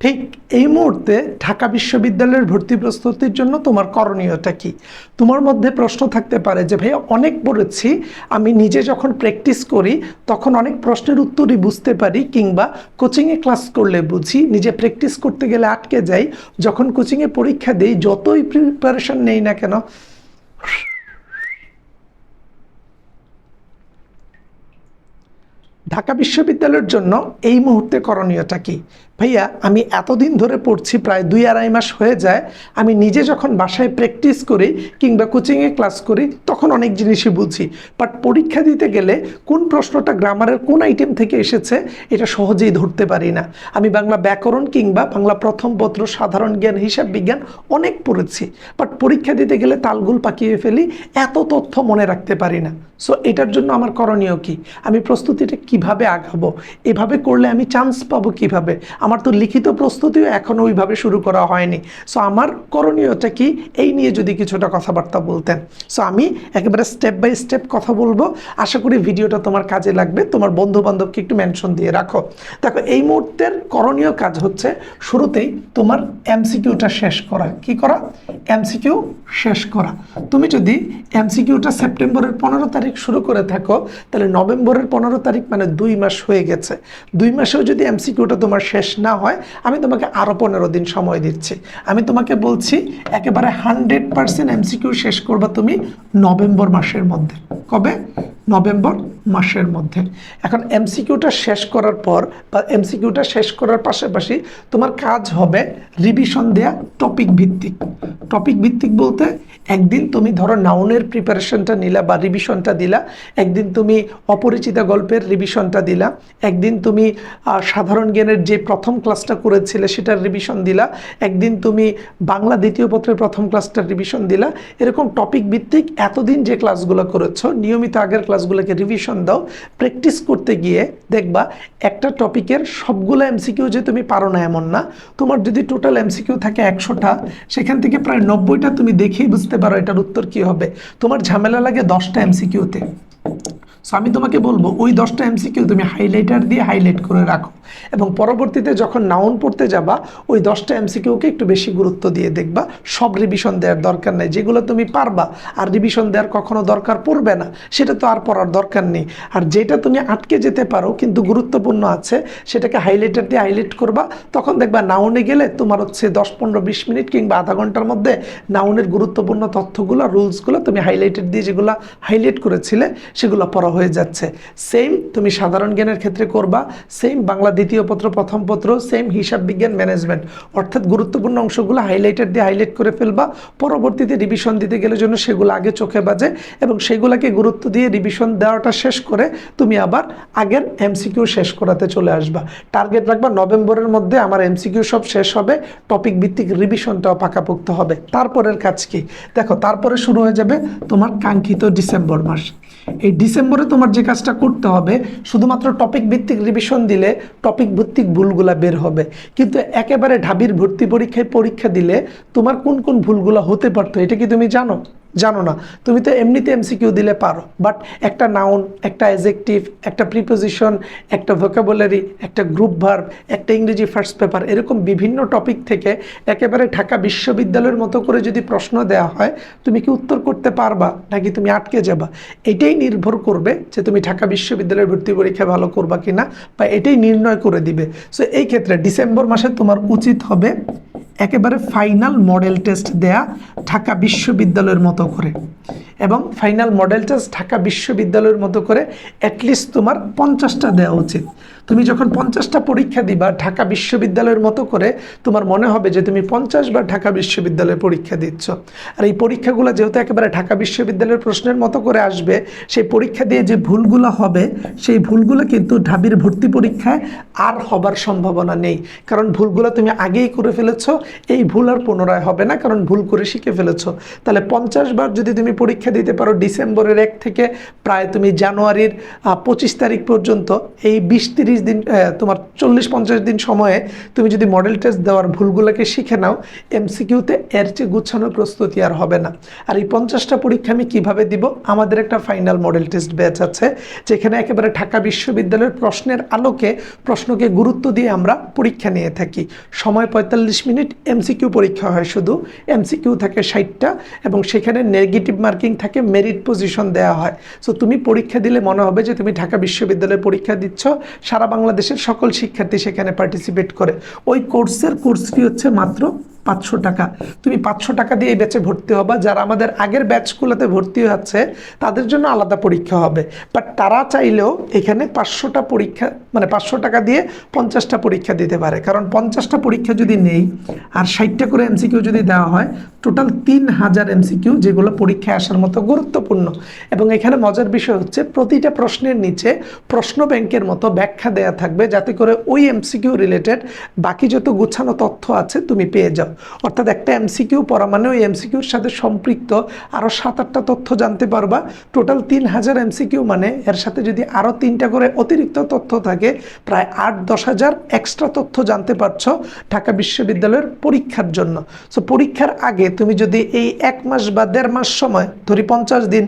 ঠিক এই মুহূর্তে ঢাকা বিশ্ববিদ্যালয়ের ভর্তি প্রস্তুতির জন্য তোমার করণীয়টা কি? তোমার মধ্যে প্রশ্ন থাকতে পারে যে, ভাইয়া, অনেক পড়েছি, আমি নিজে যখন প্র্যাকটিস করি, তখন অনেক প্রশ্নের উত্তরই বুঝতে পারি কিংবা কোচিংয়ে ক্লাস করলে বুঝি, নিজে প্র্যাকটিস করতে গেলে আটকে যাই, যখন কোচিংয়ে পরীক্ষা দিই, যতই প্রিপারেশন নেই না কেন। ঢাকা বিশ্ববিদ্যালয়ের জন্য এই মুহূর্তে করণীয়টা কি? ভাইয়া, আমি এতদিন ধরে পড়ছি, প্রায় দুই আড়াই মাস হয়ে যায়। আমি নিজে যখন বাসায় প্র্যাকটিস করি কিংবা কোচিংয়ে ক্লাস করি, তখন অনেক জিনিসই বুঝি। বাট পরীক্ষা দিতে গেলে কোন প্রশ্নটা গ্রামারের কোন আইটেম থেকে এসেছে, এটা সহজেই ধরতে পারি না। আমি বাংলা ব্যাকরণ কিংবা বাংলা প্রথম পত্র, সাধারণ জ্ঞান, হিসাব বিজ্ঞান অনেক পড়েছি। বাট পরীক্ষা দিতে গেলে তালগুল পাকিয়ে ফেলি, এত তথ্য মনে রাখতে পারি না। সো এটার জন্য আমার করণীয় কি? আমি প্রস্তুতিটা কীভাবে আগাবো? এভাবে করলে আমি চান্স পাবো কীভাবে? আমার তো লিখিত প্রস্তুতিও এখনও ওইভাবে শুরু করা হয়নি। সো আমার করণীয়টা কি? এই নিয়ে যদি কিছুটা কথাবার্তা বলতেন। সো আমি একেবারে স্টেপ বাই স্টেপ কথা বলব। আশা করি ভিডিওটা তোমার কাজে লাগবে। তোমার বন্ধু বান্ধবকে একটু মেনশন দিয়ে রাখো। দেখো, এই মুহূর্তের করণীয় কাজ হচ্ছে শুরুতেই তোমার এমসিকিউটা শেষ করা। কি করা? এমসিকিউ শেষ করা। তুমি যদি এমসিকিউটা সেপ্টেম্বরের পনেরো তারিখ শুরু করে থাকো, তাহলে নভেম্বরের পনেরো তারিখ মানে দুই মাস হয়ে গেছে। দুই মাসেও যদি এমসিকিউটা তোমার শেষ না হয়, আমি তোমাকে আরও পনেরো দিন সময় দিচ্ছি। আমি তোমাকে বলছি, একেবারে হান্ড্রেড পার্সেন্ট এমসিকিউ শেষ করবা তুমি নভেম্বর মাসের মধ্যে। কবে? নভেম্বর মাসের মধ্যে। এখন এমসিকিউটা শেষ করার পর বা এমসিকিউটা শেষ করার পাশাপাশি তোমার কাজ হবে রিভিশন দেয়া টপিক ভিত্তিক। টপিক ভিত্তিক বলতে একদিন তুমি ধরো নাউনের প্রিপারেশনটা নিলা বা রিভিশনটা দিলা, একদিন তুমি অপরিচিতা গল্পের রিভিশনটা দিলা, একদিন তুমি সাধারণ জ্ঞানের যে প্রথম ক্লাসটা করেছিলে সেটার রিভিশন দিলা, একদিন তুমি বাংলা দ্বিতীয় পত্রের প্রথম ক্লাসটার রিভিশন দিলা। এরকম টপিক ভিত্তিক এতদিন যে ক্লাসগুলো করেছ, নিয়মিত আগের ক্লাসগুলোকে রিভিশন দাও প্র্যাকটিস করতে গিয়ে দেখবা একটা টপিকের সবগুলো এমসিকিউ যে তুমি পারো না এমন না। তোমার যদি টোটাল এমসিকিউ থাকে একশোটা, সেখান থেকে প্রায় নব্বইটা তুমি দেখেই বুঝতে পারো এটার উত্তর কি হবে। তোমার ঝামেলা লাগে দশটা এমসিকিউতে সো আমি তোমাকে বলব, ওই দশটা এমসিকিউ তুমি হাইলাইটার দিয়ে হাইলাইট করে রাখো। এবং পরবর্তীতে যখন নাউন পড়তে যাবা, ওই দশটা এমসিকিউকে একটু বেশি গুরুত্ব দিয়ে দেখবা। সব রিভিশন দেওয়ার দরকার নেই। যেগুলো তুমি পারবা, আর রিভিশন দেওয়ার কখনো দরকার পড়বে না, সেটা তো আর পড়ার দরকার নেই। আর যেটা তুমি আটকে যেতে পারো, কিন্তু গুরুত্বপূর্ণ আছে, সেটাকে হাইলাইটার দিয়ে হাইলাইট করবা। তখন দেখবা নাউনে গেলে তোমার হচ্ছে দশ, পনেরো, বিশ মিনিট কিংবা আধা ঘণ্টার মধ্যে নাউনের গুরুত্বপূর্ণ তথ্যগুলো রুলসগুলো তুমি হাইলাইটেড দিয়ে যেগুলো হাইলাইট করেছিলে, সেগুলো পড়া হয়ে যাচ্ছে। সেম তুমি সাধারণ জ্ঞানের ক্ষেত্রে করবা সেম বাংলা দ্বিতীয় পত্র, প্রথম পত্র সেম হিসাব বিজ্ঞান ম্যানেজমেন্ট অর্থাৎ গুরুত্বপূর্ণ অংশগুলো হাইলাইটার দিয়ে হাইলাইট করে ফেলবা, পরবর্তীতে রিভিশন দিতে গেলে জন্য সেগুলো আগে চোখে বাজে এবং সেগুলোকে গুরুত্ব দিয়ে রিভিশন দেওয়াটা শেষ করে তুমি আবার আগের এমসিকিউ শেষ করাতে চলে আসবা। টার্গেট রাখবা, নভেম্বরের মধ্যে আমার এমসিকিউ সব শেষ হবে টপিক ভিত্তিক রিভিশনটাও পাকাপোক্ত হবে। তারপরের কাজ কি? দেখো, তারপরে শুরু হয়ে যাবে তোমার কাঙ্ক্ষিত ডিসেম্বর মাস। এই ডিসেম্বরে তোমার যে কাজটা করতে হবে, শুধুমাত্র টপিক ভিত্তিক রিভিশন দিলে টপিক ভিত্তিক ভুলগুলা বের হবে। কিন্তু একেবারে ঢাবির ভর্তি পরীক্ষায় পরীক্ষা দিলে তোমার কোন কোন ভুলগুলো হতে পারতো, এটা কি তুমি জানো? জানো না, তুমি তো এমনিতে এমসিকিউ দিলে পারো বাট একটা নাউন একটা অ্যাজেকটিভ একটা প্রিপোজিশন একটা ভোকাবুলারি একটা গ্রুপ ভার্ব একটা ইংরেজি ফার্স্ট পেপার এরকম বিভিন্ন টপিক থেকে একেবারে ঢাকা বিশ্ববিদ্যালয়ের মতো করে যদি প্রশ্ন দেওয়া হয়, তুমি কি উত্তর করতে পারবা, নাকি তুমি আটকে যাবা? এটাই নির্ভর করবে যে তুমি ঢাকা বিশ্ববিদ্যালয়ের ভর্তি পরীক্ষা ভালো করবা কিনা, বা এটাই নির্ণয় করে দিবে। সো এই ক্ষেত্রে ডিসেম্বর মাসে তোমার উচিত হবে একেবারে ফাইনাল মডেল টেস্ট দেয়া ঢাকা বিশ্ববিদ্যালয়ের মতো করে। এবং ফাইনাল মডেল টেস্ট ঢাকা বিশ্ববিদ্যালয়ের মতো করে অ্যাটলিস্ট তোমার পঞ্চাশটা দেওয়া উচিত। তুমি যখন পঞ্চাশটা পরীক্ষা দিবা ঢাকা বিশ্ববিদ্যালয়ের মতো করে, তোমার মনে হবে যে তুমি পঞ্চাশ বার ঢাকা বিশ্ববিদ্যালয়ে পরীক্ষা দিচ্ছ। আর এই পরীক্ষাগুলো যেহেতু একেবারে ঢাকা বিশ্ববিদ্যালয়ের প্রশ্নের মতো করে আসবে, সেই পরীক্ষা দিয়ে যে ভুলগুলো হবে, সেই ভুলগুলো কিন্তু ঢাবির ভর্তি পরীক্ষায় আর হবার সম্ভাবনা নেই। কারণ ভুলগুলো তুমি আগেই করে ফেলেছ, এই ভুল আর পুনরায় হবে না, কারণ ভুল করে শিখে ফেলেছো। তাহলে পঞ্চাশ বার যদি তুমি পরীক্ষা দিতে পারো ডিসেম্বরের এক থেকে, প্রায় তুমি জানুয়ারির পঁচিশ তারিখ পর্যন্ত, এই বিশ তিরিশ দিন আহ, তোমার চল্লিশ পঞ্চাশ দিন সময়ে তুমি যদি মডেল টেস্ট দেওয়ার ভুলগুলোকে শিখে নাও এমসিকিউতে এর চেয়ে গুছানো প্রস্তুতি আর হবে না। আর এই পঞ্চাশটা পরীক্ষা আমি কীভাবে দিব? আমাদের একটা ফাইনাল মডেল টেস্ট ব্যাচ আছে যেখানে একেবারে ঢাকা বিশ্ববিদ্যালয়ের প্রশ্নের আলোকে প্রশ্নকে গুরুত্ব দিয়ে আমরা পরীক্ষা নিয়ে থাকি। সময় পঁয়তাল্লিশ মিনিট এমসিকিউ পরীক্ষা হয় শুধু। এমসিকিউ থাকে ষাটটা এবং সেখানে নেগেটিভ মার্কিং থাকে মেরিট পজিশন দেওয়া হয়। সো তুমি পরীক্ষা দিলে মনে হবে যে তুমি ঢাকা বিশ্ববিদ্যালয়ে পরীক্ষা দিচ্ছ। সারা বাংলাদেশের সকল শিক্ষার্থী সেখানে পার্টিসিপেট করে। ওই কোর্সের কোর্স ফি হচ্ছে মাত্র পাঁচশো টাকা। তুমি পাঁচশো টাকা দিয়ে এই ব্যাচে ভর্তি হবা। যারা আমাদের আগের ব্যাচগুলোতে ভর্তি হচ্ছে, তাদের জন্য আলাদা পরীক্ষা হবে। বাট তারা চাইলেও এখানে পাঁচশোটা পরীক্ষা মানে পাঁচশো টাকা দিয়ে পঞ্চাশটা পরীক্ষা দিতে পারে। কারণ পঞ্চাশটা পরীক্ষা যদি নেই, আর ষাটটা করে এমসিকিউ যদি দেওয়া হয় টোটাল তিন হাজার এমসিকিউ যেগুলো পরীক্ষায় আসার মতো গুরুত্বপূর্ণ। এবং এখানে মজার বিষয় হচ্ছে, প্রতিটা প্রশ্নের নিচে প্রশ্ন ব্যাংকের মতো ব্যাখ্যা দেয়া থাকবে, যাতে করে ওই এমসিকিউ রিলেটেড বাকি যত গুছানো তথ্য আছে, তুমি পেয়ে যাও। অর্থাৎ একটা এমসিকিউ পড়া মানে ওই এমসিকিউর সাথে সম্পৃক্ত আরও সাত আটটা তথ্য জানতে পারবা। টোটাল তিন হাজার এমসিকিউ মানে এর সাথে যদি আরও তিনটা করে অতিরিক্ত তথ্য থাকে, প্রায় আট দশ হাজার এক্সট্রা তথ্য জানতে পারছ ঢাকা বিশ্ববিদ্যালয়ের পরীক্ষার জন্য। সো পরীক্ষার আগে তুমি যদি এই এক মাস বা দেড় মাস সময়, ধরি পঞ্চাশ দিন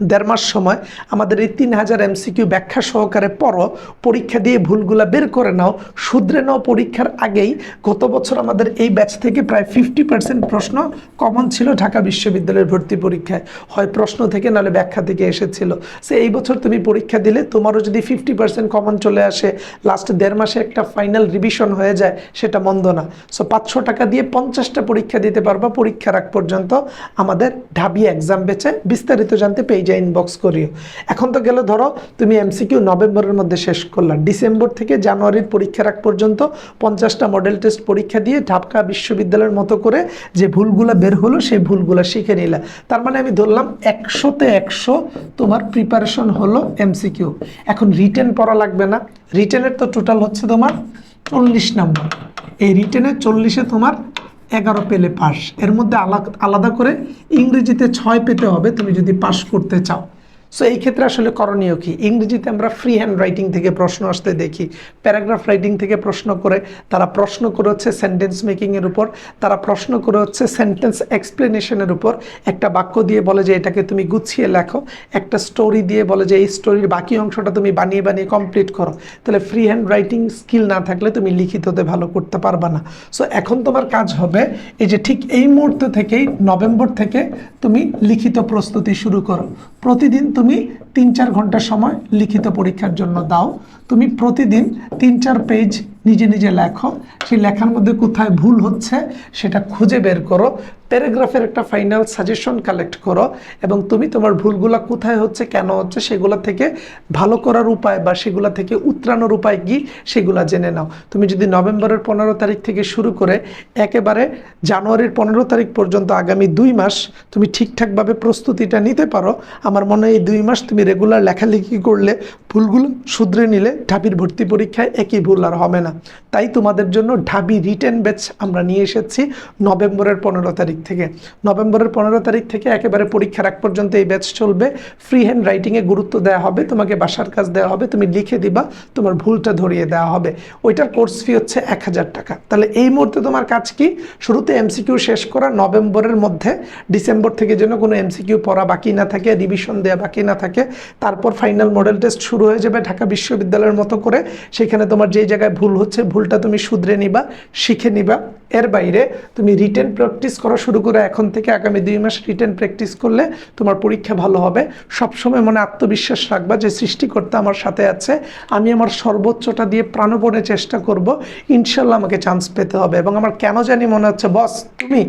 দেড় মাস সময় আমাদের এই তিন হাজার এমসিকিউ ব্যাখ্যা সহকারে পড়ো, পরীক্ষা দিয়ে ভুলগুলা বের করে নাও, শুধরে নাও পরীক্ষার আগেই। গত বছর আমাদের এই ব্যাচ থেকে প্রায় ফিফটি পার্সেন্ট প্রশ্ন কমন ছিল ঢাকা বিশ্ববিদ্যালয়ের ভর্তি পরীক্ষায়। হয় প্রশ্ন থেকে, নাহলে ব্যাখ্যা থেকে এসেছিল। সে এই বছর তুমি পরীক্ষা দিলে তোমারও যদি ফিফটি পার্সেন্ট কমন চলে আসে লাস্ট দেড় মাসে একটা ফাইনাল রিভিশন হয়ে যায়, সেটা মন্দ না। সো পাঁচশো টাকা দিয়ে পঞ্চাশটা পরীক্ষা দিতে পারবা পরীক্ষার আগ পর্যন্ত। আমাদের ঢাবি এক্সাম বেচে বিস্তারিত জানতে পেজে ইনবক্স করিও। এখন তো গেলে ধরো, তুমি এমসিকিউ নভেম্বরের মধ্যে শেষ করলা। ডিসেম্বর থেকে জানুয়ারির পরীক্ষার আগ পর্যন্ত পঞ্চাশটা মডেল টেস্ট পরীক্ষা দিয়ে ঢাকা বিশ্ববিদ্যালয়ের মতো করে যে ভুলগুলো বের হলো, সেই ভুলগুলো শিখে নিলা। তার মানে আমি ধরলাম একশোতে একশো তোমার প্রিপারেশন হলো এমসিকিউ এখন রিটেন পড়া লাগবে না। রিটেনের তো টোটাল হচ্ছে তোমার চল্লিশ নম্বর এই রিটেনের চল্লিশে তোমার এগারো পেলে পাস। এর মধ্যে আলাদা করে ইংরেজিতে ছয় পেতে হবে, তুমি যদি পাস করতে চাও। সো এই ক্ষেত্রে আসলে করণীয় কি? ইংরেজিতে আমরা ফ্রি হ্যান্ড রাইটিং থেকে প্রশ্ন আসতে দেখি। প্যারাগ্রাফ রাইটিং থেকে প্রশ্ন করে, তারা প্রশ্ন করে হচ্ছে সেন্টেন্স মেকিংয়ের উপর, তারা প্রশ্ন করে হচ্ছে সেন্টেন্স এক্সপ্লেনেশনের উপর। একটা বাক্য দিয়ে বলে যে, এটাকে তুমি গুছিয়ে লেখো। একটা স্টোরি দিয়ে বলে যে, এই স্টোরির বাকি অংশটা তুমি বানিয়ে বানিয়ে কমপ্লিট করো। তাহলে ফ্রি হ্যান্ড রাইটিং স্কিল না থাকলে তুমি লিখিততে ভালো করতে পারবা না। সো এখন তোমার কাজ হবে, এই যে ঠিক এই মুহূর্ত থেকেই নভেম্বর থেকে তুমি লিখিত প্রস্তুতি শুরু করো। প্রতিদিন তুমি তিন চার ঘণ্টা সময় লিখিত পরীক্ষার জন্য দাও। তুমি প্রতিদিন তিন চার পেজ নিজে নিজে লেখো। সেই লেখার মধ্যে কোথায় ভুল হচ্ছে সেটা খুঁজে বের করো। প্যারাগ্রাফের একটা ফাইনাল সাজেশন কালেক্ট করো এবং তুমি তোমার ভুলগুলো কোথায় হচ্ছে, কেন হচ্ছে, সেগুলো থেকে ভালো করার উপায় বা সেগুলো থেকে উত্তরানোর উপায় কি, সেগুলো জেনে নাও। তুমি যদি নভেম্বরের পনেরো তারিখ থেকে শুরু করে একেবারে জানুয়ারির পনেরো তারিখ পর্যন্ত আগামী দুই মাস তুমি ঠিকঠাকভাবে প্রস্তুতিটা নিতে পারো, আমার মনে হয় এই দুই মাস তুমি রেগুলার লেখালেখি করলে ভুলগুলো শুধরে নিলে ঢাবির ভর্তি পরীক্ষায় একই ভুল আর হবে না। তাই তোমাদের জন্য ঢাবি রিটেন ব্যাচ আমরা নিয়ে এসেছি নভেম্বরের পনেরো তারিখ থেকে নভেম্বরের পনেরো তারিখ থেকে একেবারে পরীক্ষার আগ পর্যন্ত এই ব্যাচ চলবে। ফ্রি হ্যান্ড রাইটিংয়ে গুরুত্ব দেওয়া হবে, তোমাকে বাসার কাজ দেওয়া হবে, তুমি লিখে দিবা, তোমার ভুলটা ধরিয়ে দেওয়া হবে। ওইটার কোর্স ফি হচ্ছে এক হাজার টাকা। তাহলে এই মুহূর্তে তোমার কাজ কি? শুরুতে এমসিকিউ শেষ করা, নভেম্বরের মধ্যে ডিসেম্বর থেকে যেন কোনো এমসিকিউ পড়া বাকি না থাকে রিভিশন দেওয়া বাকি না থাকে, তারপর ফাইনাল মডেল টেস্ট শুরু হয়ে যাবে ঢাকা বিশ্ববিদ্যালয়ের মতো করে। সেখানে তোমার যেই জায়গায় ভুল হচ্ছে, ভুলটা তুমি শুধরে নিবা, শিখে নিবা। এর বাইরে তুমি রিটেন প্র্যাকটিস করা শুরু করে, এখন থেকে আগামী দুই মাস রিটেন প্র্যাকটিস করলে তোমার পরীক্ষা ভালো হবে। সবসময় মনে আত্মবিশ্বাস রাখবা যে সৃষ্টিকর্তা আমার সাথে আছে, আমি আমার সর্বোচ্চটা দিয়ে প্রাণপণে চেষ্টা করব, ইনশাল্লাহ আমাকে চান্স পেতে হবে। এবং আমার কেন জানি মনে হচ্ছে, বস, তুমি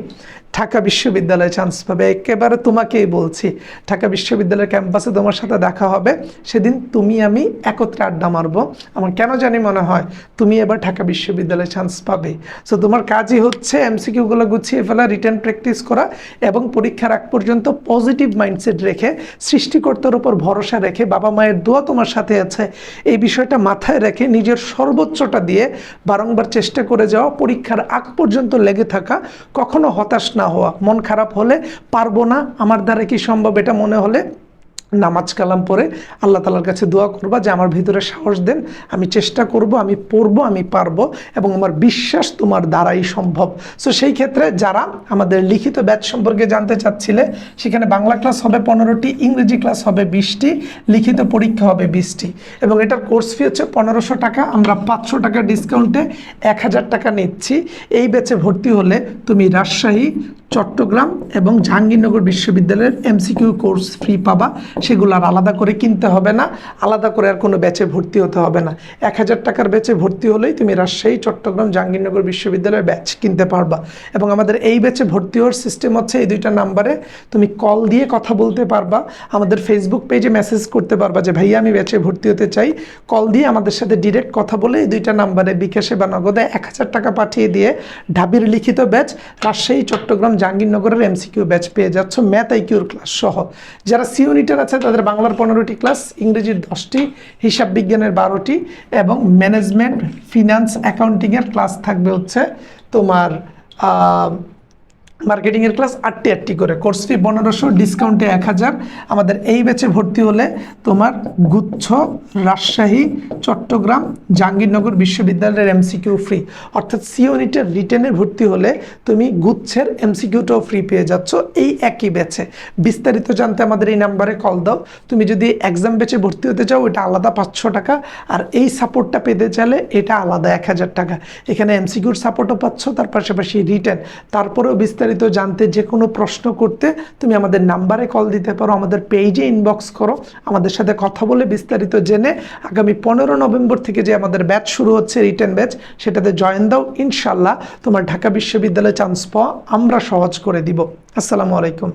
ঢাকা বিশ্ববিদ্যালয়ে চান্স পাবে। একেবারে তোমাকেই বলছি, ঢাকা বিশ্ববিদ্যালয়ের ক্যাম্পাসে তোমার সাথে দেখা হবে। সেদিন তুমি আমি একত্রে আড্ডা মারবো। আমার কেন জানি মনে হয়, তুমি এবার ঢাকা বিশ্ববিদ্যালয়ে চান্স পাবে। সো তোমার কাজই হচ্ছে এমসিকিউগুলো গুছিয়ে ফেলা রিটার্ন প্র্যাকটিস করা এবং পরীক্ষার আগ পর্যন্ত পজিটিভ মাইন্ডসেট রেখে, সৃষ্টিকর্তার উপর ভরসা রেখে, বাবা মায়ের দোয়া তোমার সাথে আছে। এই বিষয়টা মাথায় রেখে নিজের সর্বোচ্চটা দিয়ে বারংবার চেষ্টা করে যাওয়া, পরীক্ষার আগ পর্যন্ত লেগে থাকা, কখনো হতাশ না হওয়া। মন খারাপ হলে পারব না। আমার দ্বারা কি সম্ভব? এটা মনে হলে নামাজ কালাম পড়ে আল্লাহ তালার কাছে দোয়া করবা যে আমার ভিতরে সাহস দেন, আমি চেষ্টা করব, আমি পড়ব, আমি পারব এবং আমার বিশ্বাস তোমার দ্বারাই সম্ভব। সো সেই ক্ষেত্রে যারা আমাদের লিখিত ব্যাচ সম্পর্কে জানতে চাচ্ছিলে, সেখানে বাংলা ক্লাস হবে পনেরোটি, ইংরেজি ক্লাস হবে বিশটি, লিখিত পরীক্ষা হবে বিশটি। এবং এটার কোর্স ফি হচ্ছে পনেরোশো টাকা, আমরা পাঁচশো টাকা ডিসকাউন্টে এক হাজার টাকা নিচ্ছি। এই ব্যাচে ভর্তি হলে তুমি রাজশাহী চট্টগ্রাম এবং জাহাঙ্গীরনগর বিশ্ববিদ্যালয়ের এমসিকিউ কোর্স ফ্রি পাবা। সেগুলো আর আলাদা করে কিনতে হবে না। আলাদা করে আর কোনো ব্যাচে ভর্তি হতে হবে না। এক হাজার টাকার ব্যাচে ভর্তি হলেই তুমি রাজশাহী, চট্টগ্রাম, জাহাঙ্গীরনগর বিশ্ববিদ্যালয়ের ব্যাচ কিনতে পারবা। এবং আমাদের এই ব্যাচে ভর্তি হওয়ার সিস্টেম হচ্ছে এই দুইটা নাম্বারে তুমি কল দিয়ে কথা বলতে পারবা। আমাদের ফেসবুক পেজে মেসেজ করতে পারবা যে, ভাইয়া, আমি ব্যাচে ভর্তি হতে চাই। কল দিয়ে আমাদের সাথে ডিরেক্ট কথা বলে এই দুইটা নাম্বারে বিকাশে বা নগদে এক হাজার টাকা পাঠিয়ে দিয়ে ঢাবির লিখিত ব্যাচ রাজশাহী, চট্টগ্রাম জাহাঙ্গীরনগরের এমসিকিউ ব্যাচ পেয়ে যাচ্ছ ম্যাথ আইকিউর ক্লাস সহ। যারা সি ইউনিটের আছে, তাদের বাংলার পনেরোটি ক্লাস, ইংরেজির দশটি, হিসাব বিজ্ঞানের বারোটি এবং ম্যানেজমেন্ট, ফিনান্স, অ্যাকাউন্টিংয়ের ক্লাস থাকবে হচ্ছে তোমার মার্কেটিংয়ের ক্লাস আটটি আটটি করে। কোর্স ফি পনেরোশো ডিসকাউন্টে এক হাজার আমাদের এই ব্যাচে ভর্তি হলে তোমার গুচ্ছ, রাজশাহী, চট্টগ্রাম, জাহাঙ্গীরনগর বিশ্ববিদ্যালয়ের এমসিকিউ ফ্রি অর্থাৎ সিওনিটের রিটেনে ভর্তি হলে তুমি গুচ্ছের এমসিকিউটাও ফ্রি পেয়ে যাচ্ছ এই একই ব্যাচে। বিস্তারিত জানতে আমাদের এই নাম্বারে কল দাও। তুমি যদি এক্সাম ব্যাচে ভর্তি হতে চাও, এটা আলাদা পাঁচশো টাকা। আর এই সাপোর্টটা পেতে চাইলে এটা আলাদা এক হাজার টাকা। এখানে এমসিকিউর সাপোর্টও পাচ্ছ, তার পাশাপাশি রিটেন তারপরেও বিস্তারিত জানতে যে কোনো প্রশ্ন করতে তুমি আমাদের নাম্বারে কল দিতে পারো, আমাদের পেজে ইনবক্স করো, আমাদের সাথে কথা বলে বিস্তারিত জেনে আগামী পনেরো নভেম্বর থেকে যে আমাদের ব্যাচ শুরু হচ্ছে রিটার্ন ব্যাচ সেটাতে জয়েন দাও ইনশাল্লাহ তোমার ঢাকা বিশ্ববিদ্যালয়ে চান্স পাওয়া আমরা সহজ করে দিব। আসসালামু আলাইকুম।